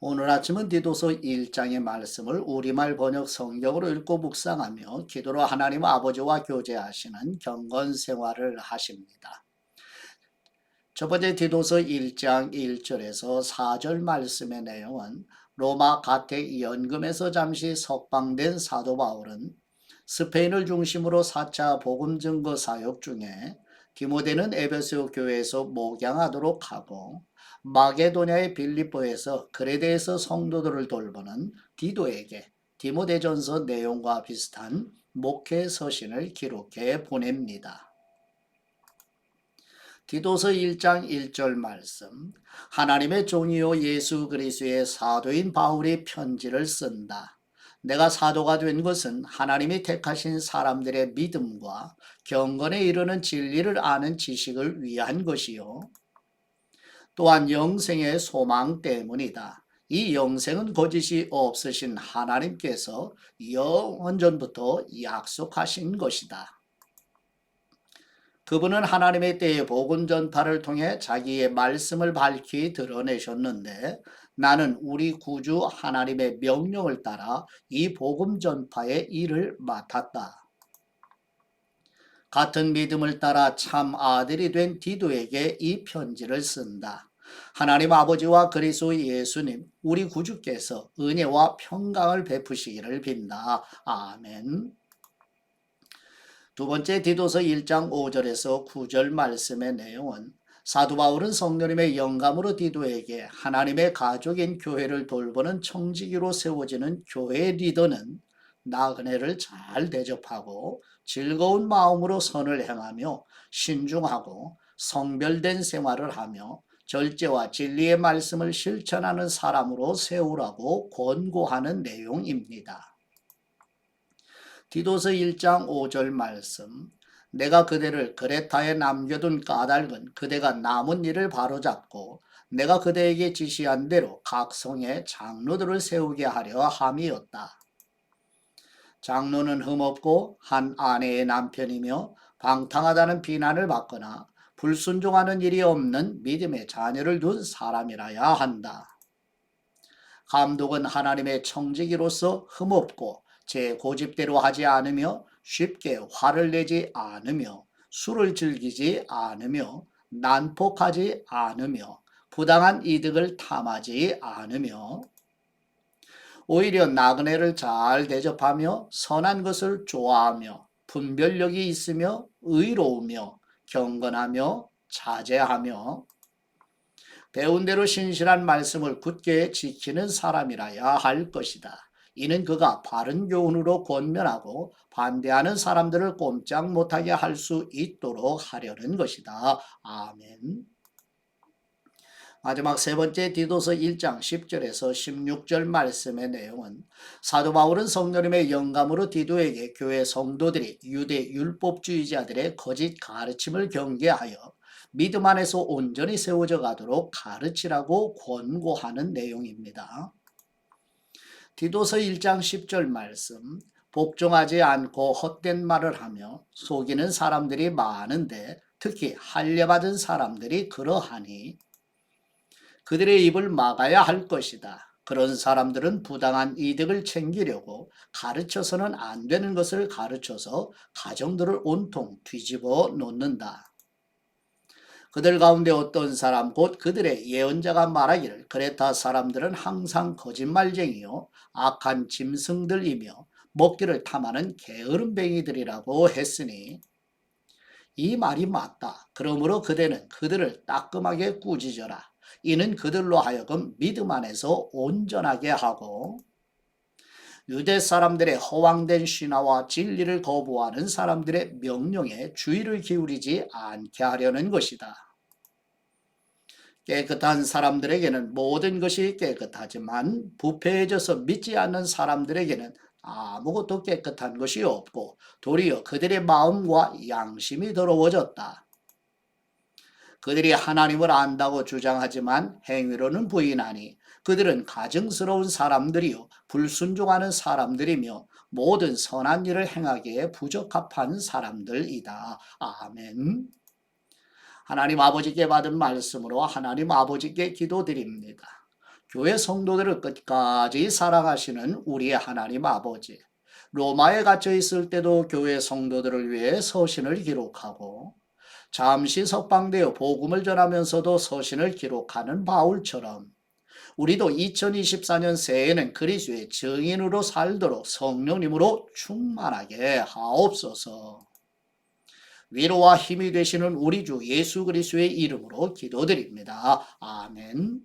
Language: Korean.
오늘 아침은 디도서 1장의 말씀을 우리말 번역 성경으로 읽고 묵상하며 기도로 하나님 아버지와 교제하시는 경건 생활을 하십니다. 첫 번째 디도서 1장 1절에서 4절 말씀의 내용은 로마 가택 연금에서 잠시 석방된 사도 바울은 스페인을 중심으로 4차 복음 증거 사역 중에 디모데는 에베소 교회에서 목양하도록 하고 마게도냐의 빌립보에서 그레데에서 성도들을 돌보는 디도에게 디모데전서 내용과 비슷한 목회 서신을 기록해 보냅니다. 디도서 1장 1절 말씀 하나님의 종이요 예수 그리스도의 사도인 바울이 편지를 쓴다. 내가 사도가 된 것은 하나님이 택하신 사람들의 믿음과 경건에 이르는 진리를 아는 지식을 위한 것이요. 또한 영생의 소망 때문이다. 이 영생은 거짓이 없으신 하나님께서 영원전부터 약속하신 것이다. 그분은 하나님의 때의 복음 전파를 통해 자기의 말씀을 밝히 드러내셨는데 나는 우리 구주 하나님의 명령을 따라 이 복음 전파의 일을 맡았다. 같은 믿음을 따라 참 아들이 된 디도에게 이 편지를 쓴다. 하나님 아버지와 그리스도 예수님 우리 구주께서 은혜와 평강을 베푸시기를 빈다. 아멘. 두 번째 디도서 1장 5절에서 9절 말씀의 내용은 사도 바울은 성령님의 영감으로 디도에게 하나님의 가족인 교회를 돌보는 청지기로 세워지는 교회 리더는 나그네를 잘 대접하고 즐거운 마음으로 선을 행하며 신중하고 성별된 생활을 하며 절제와 진리의 말씀을 실천하는 사람으로 세우라고 권고하는 내용입니다. 디도서 1장 5절 말씀 내가 그대를 그레타에 남겨둔 까닭은 그대가 남은 일을 바로잡고 내가 그대에게 지시한 대로 각 성에 장로들을 세우게 하려 함이었다. 장로는 흠없고 한 아내의 남편이며 방탕하다는 비난을 받거나 불순종하는 일이 없는 믿음의 자녀를 둔 사람이라야 한다. 감독은 하나님의 청지기로서 흠없고 제 고집대로 하지 않으며 쉽게 화를 내지 않으며 술을 즐기지 않으며 난폭하지 않으며 부당한 이득을 탐하지 않으며 오히려 나그네를 잘 대접하며 선한 것을 좋아하며 분별력이 있으며 의로우며 경건하며 자제하며 배운 대로 신실한 말씀을 굳게 지키는 사람이라야 할 것이다. 이는 그가 바른 교훈으로 권면하고 반대하는 사람들을 꼼짝 못하게 할 수 있도록 하려는 것이다. 아멘. 마지막 세 번째 디도서 1장 10절에서 16절 말씀의 내용은 사도 바울은 성령님의 영감으로 디도에게 교회 성도들이 유대 율법주의자들의 거짓 가르침을 경계하여 믿음 안에서 온전히 세워져 가도록 가르치라고 권고하는 내용입니다. 디도서 1장 10절 말씀 복종하지 않고 헛된 말을 하며 속이는 사람들이 많은데 특히 할례받은 사람들이 그러하니 그들의 입을 막아야 할 것이다. 그런 사람들은 부당한 이득을 챙기려고 가르쳐서는 안 되는 것을 가르쳐서 가정들을 온통 뒤집어 놓는다. 그들 가운데 어떤 사람 곧 그들의 예언자가 말하기를 그레타 사람들은 항상 거짓말쟁이요 악한 짐승들이며 먹기를 탐하는 게으름뱅이들이라고 했으니 이 말이 맞다. 그러므로 그대는 그들을 따끔하게 꾸짖어라. 이는 그들로 하여금 믿음 안에서 온전하게 하고 유대 사람들의 허황된 신화와 진리를 거부하는 사람들의 명령에 주의를 기울이지 않게 하려는 것이다. 깨끗한 사람들에게는 모든 것이 깨끗하지만 부패해져서 믿지 않는 사람들에게는 아무것도 깨끗한 것이 없고 도리어 그들의 마음과 양심이 더러워졌다. 그들이 하나님을 안다고 주장하지만 행위로는 부인하니 그들은 가증스러운 사람들이요 불순종하는 사람들이며 모든 선한 일을 행하기에 부적합한 사람들이다. 아멘. 하나님 아버지께 받은 말씀으로 하나님 아버지께 기도드립니다. 교회 성도들을 끝까지 사랑하시는 우리의 하나님 아버지. 로마에 갇혀 있을 때도 교회 성도들을 위해 서신을 기록하고 잠시 석방되어 복음을 전하면서도 서신을 기록하는 바울처럼 우리도 2024년 새해에는 그리스도의 증인으로 살도록 성령님으로 충만하게 하옵소서. 위로와 힘이 되시는 우리 주 예수 그리스도의 이름으로 기도드립니다. 아멘.